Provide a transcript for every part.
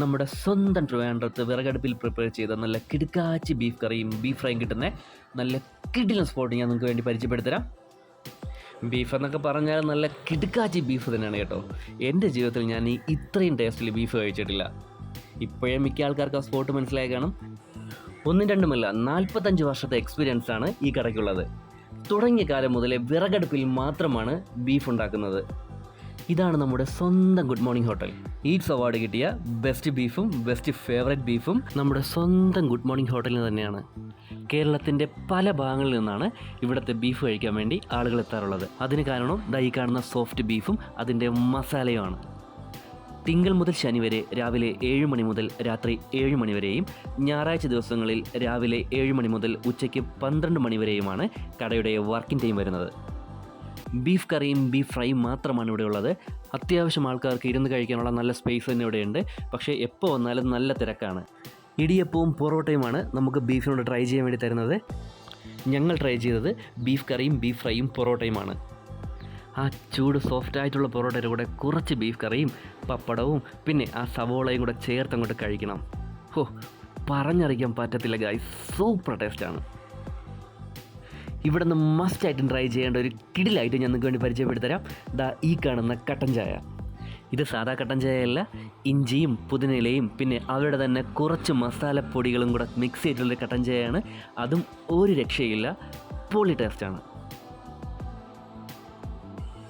നമ്മുടെ സ്വന്തം ട്രിവാൻഡ്രത്ത് വിറകടുപ്പിൽ പ്രിപ്പയർ ചെയ്ത നല്ല കിടുക്കാച്ചി ബീഫ് കറിയും ബീഫ് ഫ്രൈയും കിട്ടുന്ന നല്ല കിടിലൻ സ്പോട്ട് ഞാൻ നിങ്ങൾക്ക് വേണ്ടി പരിചയപ്പെടുത്തരാം. ബീഫ് എന്നൊക്കെ പറഞ്ഞാൽ നല്ല കിടുക്കാച്ചി ബീഫ് തന്നെയാണ് കേട്ടോ. എന്റെ ജീവിതത്തിൽ ഞാൻ ഈ ഇത്രയും ടേസ്റ്റിൽ ബീഫ് കഴിച്ചിട്ടില്ല. ഇപ്പോഴേ മിക്ക ആൾക്കാർക്ക് ആ സ്പോട്ട് മനസ്സിലായി കാണും. ഒന്നും രണ്ടുമല്ല നാൽപ്പത്തഞ്ച് വർഷത്തെ എക്സ്പീരിയൻസ് ആണ് ഈ കടയ്ക്കുള്ളത് തുടങ്ങിയ കാലം മുതലേ വിറകടുപ്പിൽ മാത്രമാണ് ബീഫ് ഉണ്ടാക്കുന്നത്. ഇതാണ് നമ്മുടെ സ്വന്തം good morning hotel eats award കിട്ടിയ ബെസ്റ്റ് ബീഫും ബെസ്റ്റ് ഫേവറേറ്റ് ബീഫും നമ്മുടെ സ്വന്തം ഗുഡ് മോർണിംഗ് ഹോട്ടലിൽ തന്നെയാണ്. കേരളത്തിന്റെ പല ഭാഗങ്ങളിൽ നിന്നാണ് ഇവിടുത്തെ ബീഫ് കഴിക്കാൻ വേണ്ടി ആളുകൾ എത്താറുള്ളത്. അതിന് കാരണം ദൈ കാണുന്ന സോഫ്റ്റ് ബീഫും അതിന്റെ മസാലയുമാണ്. തിങ്കൾ മുതൽ ശനി വരെ രാവിലെ ഏഴ് മണി മുതൽ രാത്രി ഏഴ് മണി വരെയും ഞായറാഴ്ച ദിവസങ്ങളിൽ രാവിലെ ഏഴ് മണി മുതൽ ഉച്ചയ്ക്ക് പന്ത്രണ്ട് മണി വരെയുമാണ് കടയുടെ വർക്കിംഗ് ടൈം വരുന്നത്. ബീഫ് കറിയും ബീഫ് ഫ്രൈയും മാത്രമാണ് ഇവിടെ ഉള്ളത് അത്യാവശ്യം ആൾക്കാർക്ക് ഇരുന്ന് കഴിക്കാനുള്ള നല്ല സ്പേസ് തന്നെ ഇവിടെയുണ്ട്. പക്ഷേ എപ്പോൾ വന്നാലും നല്ല തിരക്കാണ്. ഇടിയപ്പവും പൊറോട്ടയുമാണ് നമുക്ക് ബീഫിനോട് ട്രൈ ചെയ്യാൻ വേണ്ടി തരുന്നത്. ഞങ്ങൾ ട്രൈ ചെയ്തത് ബീഫ് കറിയും ബീഫ് ഫ്രൈയും പൊറോട്ടയുമാണ്. ആ ചൂട് സോഫ്റ്റ് ആയിട്ടുള്ള പൊറോട്ടയുടെ കൂടെ കുറച്ച് ബീഫ് കറിയും പപ്പടവും പിന്നെ ആ സവോളയും കൂടെ ചേർത്ത് അങ്ങോട്ട് കഴിക്കണം. ഹോ പറഞ്ഞറിയിക്കാൻ പറ്റത്തില്ല ഗായ് സൂപ്പർ ടേസ്റ്റാണ് ഇവിടെ നിന്ന് മസ്റ്റായിട്ടും ട്രൈ ചെയ്യേണ്ട ഒരു കിടിലായിട്ട് ഞാൻ നിങ്ങൾക്ക് വേണ്ടി പരിചയപ്പെടുത്തരാം. ദാ ഈ കാണുന്ന കട്ടൻ ചായ. ഇത് സാധാ കട്ടൻ ചായയല്ല ഇഞ്ചിയും പുതിനയിലയും പിന്നെ അവരുടെ തന്നെ കുറച്ച് മസാലപ്പൊടികളും കൂടെ മിക്സ് ചെയ്തിട്ടുള്ളൊരു കട്ടൻ ചായയാണ്. അതും ഒരു രക്ഷയില്ല പൊളി ടേസ്റ്റാണ്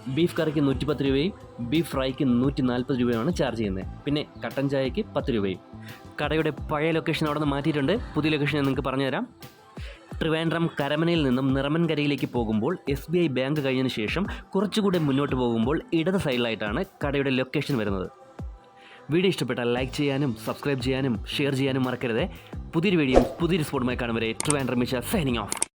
ബീഫ് കറിക്ക് നൂറ്റിപ്പത്ത് രൂപയും ബീഫ് ഫ്രൈക്ക് നൂറ്റി നാൽപ്പത് രൂപയുമാണ് ചാർജ് ചെയ്യുന്നത്. പിന്നെ കട്ടൻ ചായയ്ക്ക് പത്ത് രൂപയും. കടയുടെ പഴയ ലൊക്കേഷൻ അവിടെ നിന്ന് മാറ്റിയിട്ടുണ്ട്. പുതിയ ലൊക്കേഷൻ ഞാൻ നിങ്ങൾക്ക് പറഞ്ഞുതരാം. ട്രിവാൻഡ്രം കരമനയിൽ നിന്നും നിറമൻകരയിലേക്ക് പോകുമ്പോൾ എസ് ബി ഐ ബാങ്ക് കഴിഞ്ഞതിന് ശേഷം കുറച്ചുകൂടി മുന്നോട്ട് പോകുമ്പോൾ ഇടത് സൈഡിലായിട്ടാണ് കടയുടെ ലൊക്കേഷൻ വരുന്നത്. വീഡിയോ ഇഷ്ടപ്പെട്ടാൽ ലൈക്ക് ചെയ്യാനും സബ്സ്ക്രൈബ് ചെയ്യാനും ഷെയർ ചെയ്യാനും മറക്കരുത്. പുതിയൊരു വീഡിയോ പുതിയൊരു സ്പോട്ടുമായി കാണും വരെ ട്രിവാൻഡ്രം മിഷ സൈനിങ് ഓഫ്.